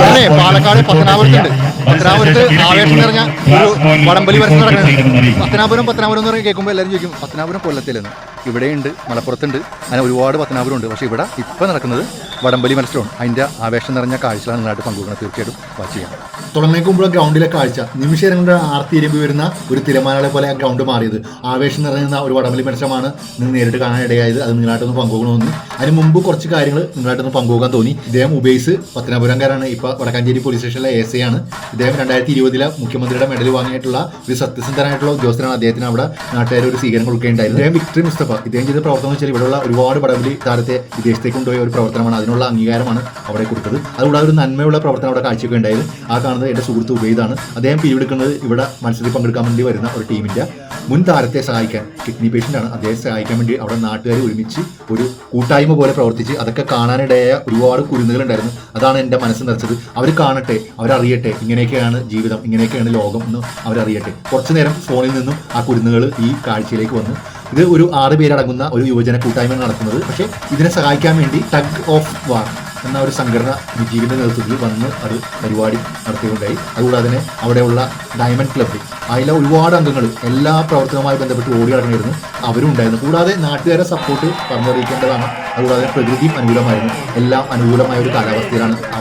അല്ലേ പാലക്കാട് പത്തനാപുരത്തുണ്ട് പത്തനാപുരത്ത് ആവേശം നിറഞ്ഞ ഒരു വടംപലി മത്സരം നടക്കുന്നത് പത്തനാപുരം പത്തനാപുരം എന്ന് പറഞ്ഞ് കേൾക്കുമ്പോൾ എല്ലാവരും ചോദിക്കും പത്തനാപുരം കൊല്ലത്തിലെന്ന്? ഇവിടെയുണ്ട് മലപ്പുറത്തുണ്ട് അങ്ങനെ ഒരുപാട് പത്തനാപുരം ഉണ്ട് പക്ഷേ ഇവിടെ ഇപ്പം നടക്കുന്നത് വടംവലി മത്സരവും. അതിന്റെ ആവേശം നിറഞ്ഞ കാഴ്ചകളാണ് നിങ്ങളായിട്ട് പങ്കുവെക്കുന്നത്. തീർച്ചയായിട്ടും വാച്ച് ചെയ്യാം. ഗ്രൗണ്ടിലെ കാഴ്ച. നിമിഷം ആർത്തി ഇരുമ്പ് വരുന്ന ഒരു തിരമാലകളെ പോലെ ആ ഗ്രൗണ്ട് മാറിയത്. ആവേശം നിറഞ്ഞ ഒരു വടംവലി മത്സരമാണ് നിങ്ങൾ നേരിട്ട് കാണാൻ ഇടയായത്. അത് നിങ്ങളായിട്ടൊന്ന് പങ്കുവെക്കണമെന്ന്. അതിന് മുമ്പ് കുറച്ച് കാര്യങ്ങൾ നിങ്ങളായിട്ടൊന്ന് പങ്കുവെക്കാൻ തോന്നി. ഇദ്ദേഹം ഉബേസ് പത്തനാപുരംകാരാണ്. ഇപ്പോൾ വടക്കാഞ്ചേരി പോലീസ് സ്റ്റേഷനിലെ എസ് ഐ ആണ്. ഇദ്ദേഹം രണ്ടായിരത്തി ഇരുപതിലെ മുഖ്യമന്ത്രിയുടെ മെഡൽ വാങ്ങിയിട്ടുള്ള ഒരു സത്യസന്ധനായിട്ടുള്ള ഉദ്യോഗസ്ഥനാണ് അദ്ദേഹത്തിന് അവിടെ നാട്ടുകാർ ഒരു സ്വീകരണം കൊടുക്കുകയുണ്ടായിരുന്നു ഇദ്ദേഹം വിക്ടറി മുസ്തഫ. ഇദ്ദേഹം ചെയ്ത പ്രവർത്തനം വെച്ചാൽ ഇവിടെയുള്ള ഒരുപാട് വടംവലി താരത്തെ വിദേശത്തേക്ക് കൊണ്ടുപോയ ഒരു പ്രവർത്തനമാണ്. അതിനുള്ള അംഗീകാരമാണ് അവിടെ കൊടുത്തത്. അതുകൂടാതെ ഒരു നന്മയുള്ള പ്രവർത്തനം അവിടെ കാഴ്ചവെക്കുകയുണ്ടായത് ആ കാണുന്നത് എന്റെ സുഹൃത്ത് ഉബൈദാണ്. അദ്ദേഹം പിരിവെടുക്കുന്നത് ഇവിടെ മത്സരത്തിൽ പങ്കെടുക്കാൻ വേണ്ടി വരുന്ന ഒരു ടീമിന്റെ മുൻ താരത്തെ സഹായിക്കാൻ കിഡ്നി പേഷ്യന്റ് ആണ് അദ്ദേഹത്തെ സഹായിക്കാൻ വേണ്ടി അവിടെ നാട്ടുകാർ ഒരുമിച്ച് ഒരു കൂട്ടായ്മ പോലെ പ്രവർത്തിച്ച് അതൊക്കെ കാണാനിടയായ ഒരുപാട് കുരുന്നുകളുണ്ടായിരുന്നു. അതാണ് എന്റെ മനസ്സ് നിറച്ചത്. അവർ കാണട്ടെ അവരറിയട്ടെ ഇങ്ങനെയൊക്കെയാണ് ജീവിതം ഇങ്ങനെയൊക്കെയാണ് ലോകം എന്ന് അവരറിയട്ടെ. കുറച്ചു നേരം ഫോണിൽ നിന്നും ആ കുരുന്നുകൾ ഈ കാഴ്ചയിലേക്ക് വന്നു. ഇത് ഒരു ആറ് പേരടങ്ങുന്ന ഒരു യുവജന കൂട്ടായ്മ നടക്കുന്നത്. പക്ഷേ ഇതിനെ സഹായിക്കാൻ വേണ്ടി ടഗ് ഓഫ് വാർ എന്ന ഒരു സംഘടന വിജീവിന്റെ നേതൃത്വത്തിൽ വന്ന് അത് പരിപാടി നടത്തിയുണ്ടായി അതുകൂടാതെ തന്നെ അവിടെയുള്ള ഡയമണ്ട് ക്ലബ്ബ് അതിലെ ഒരുപാട് അംഗങ്ങൾ എല്ലാ പ്രവർത്തനവുമായി ബന്ധപ്പെട്ട് ഓടി നടക്കണമായിരുന്നു അവരും ഉണ്ടായിരുന്നു. കൂടാതെ നാട്ടുകാരെ സപ്പോർട്ട് പറഞ്ഞറിയിക്കേണ്ടതാണ്. അതുകൂടാതെ പ്രകൃതിയും അനുകൂലമായിരുന്നു. എല്ലാം അനുകൂലമായ ഒരു കാലാവസ്ഥയിലാണ് ആ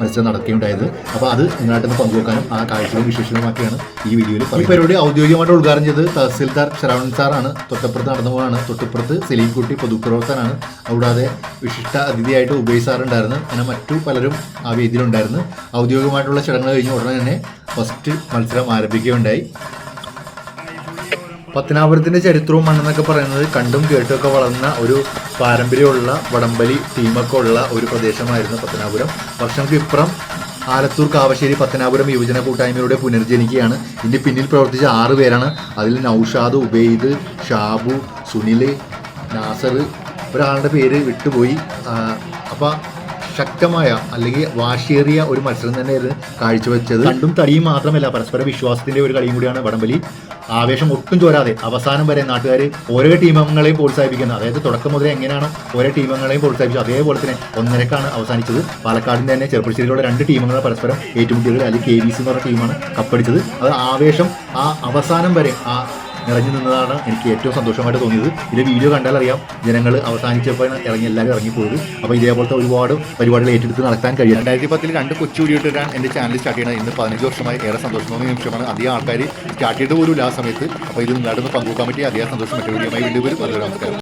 മത്സരം നടക്കുകയുണ്ടായത്. അപ്പോൾ അത് നിങ്ങളായിട്ടൊന്ന് പങ്കുവെക്കാനും ആ കാഴ്ചകളും വിശേഷങ്ങളുമാക്കിയാണ് ഈ വീഡിയോയിൽ ഈ പരിപാടി ഔദ്യോഗികമായിട്ട് ഉദ്ഘാടനം ചെയ്ത് തഹസിൽദാർ ശരവണൻ സാറാണ്. തൊട്ടപ്പുറത്ത് നടന്നു പോകാണ് തൊട്ടപ്പുറത്ത് സലീംകുട്ടി പൊതുപ്രവർത്തനാണ് കൂടാതെ വിശിഷ്ട അതിഥിയായിട്ട് ഉബൈ സാറുണ്ടായിരുന്നു. അങ്ങനെ മറ്റു പലരും ആ വേദിയിലുണ്ടായിരുന്നു. ഔദ്യോഗികമായിട്ടുള്ള ചടങ്ങ് കഴിഞ്ഞ ഉടനെ തന്നെ ഫസ്റ്റ് മത്സരം ആരംഭിക്കുകയുണ്ടായി. പത്തനാപുരത്തിന്റെ ചരിത്രവും മണ്ണെന്നൊക്കെ പറയുന്നത് കണ്ടും കേട്ടുമൊക്കെ വളർന്ന ഒരു പാരമ്പര്യമുള്ള വടംവലി ടീമൊക്കെ ഉള്ള ഒരു പ്രദേശമായിരുന്നു പത്തനാപുരം വർഷങ്ങൾക്ക് ഇപ്പുറം ആലത്തൂർ കാവശ്ശേരി പത്തനാപുരം യുവജന കൂട്ടായ്മയുടെ പുനർജനിക്കുകയാണ്. ഇതിന്റെ പിന്നിൽ പ്രവർത്തിച്ച ആറ് പേരാണ്. അതിൽ നൌഷാദ് ഉബൈദ് ഷാബു സുനിൽ നാസർ. ഒരാളുടെ പേര് വിട്ടുപോയി. അപ്പം ശക്തമായ അല്ലെങ്കിൽ വാശിയേറിയ ഒരു മത്സരം തന്നെയായിരുന്നു കാഴ്ചവെച്ചത്. രണ്ടും തടിയും മാത്രമല്ല പരസ്പര വിശ്വാസത്തിന്റെ ഒരു കളിയും കൂടിയാണ് വടംവലി. ആവേശം ഒട്ടും ചോരാതെ അവസാനം വരെ നാട്ടുകാർ ഓരോ ടീമംഗങ്ങളെയും പ്രോത്സാഹിപ്പിക്കുന്നത് അതായത് തുടക്കം മുതലേ എങ്ങനെയാണ് ഓരോ ടീമംഗങ്ങളെയും പ്രോത്സാഹിപ്പിച്ചത് അതേപോലെ തന്നെ ഒന്നരക്കാണ് അവസാനിച്ചത്. പാലക്കാടിന്റെ തന്നെ ചെറുപ്പശ്ശേരിയിലുള്ള രണ്ട് ടീമുകൾ പരസ്പരം ഏറ്റുമുട്ടിയത് അല്ലെങ്കിൽ കെ ബി സി എന്ന് പറഞ്ഞ ടീമാണ് കപ്പടിച്ചത്. അത് ആവേശം ആ അവസാനം വരെ ആ നിറഞ്ഞു നിന്നതാണ് എനിക്ക് ഏറ്റവും സന്തോഷമായിട്ട് തോന്നിയത്. ഇത് വീഡിയോ കണ്ടാൽ അറിയാം ജനങ്ങൾ അവസാനിച്ചപ്പോൾ ഇറങ്ങി എല്ലാവരും ഇറങ്ങിപ്പോയത്. അപ്പോൾ ഇതേപോലത്തെ ഒരുപാട് പരിപാടികൾ ഏറ്റെടുത്ത് നടത്താൻ കഴിയും. രണ്ടായിരത്തി പത്തിൽ രണ്ട് കൊച്ചു വീഡിയോട്ടാണ് എന്റെ ചാനൽ സ്റ്റാർട്ട് ചെയ്യുന്നത് ഇന്ന് പതിനഞ്ച് വർഷമായി ഏറെ സന്തോഷം തോന്നിയ നിമിഷമാണ്. അധികം ആൾക്കാർ സ്റ്റാർട്ട് ചെയ്ത പോലും ആ സമയത്ത്. അപ്പോൾ ഇത് നടന്ന് പങ്കുവെക്കാൻ പറ്റി. അധികം സന്തോഷം. മറ്റൊരു വീഡിയോ വീണ്ടും വരും. നല്ലൊരു നമസ്കാരം.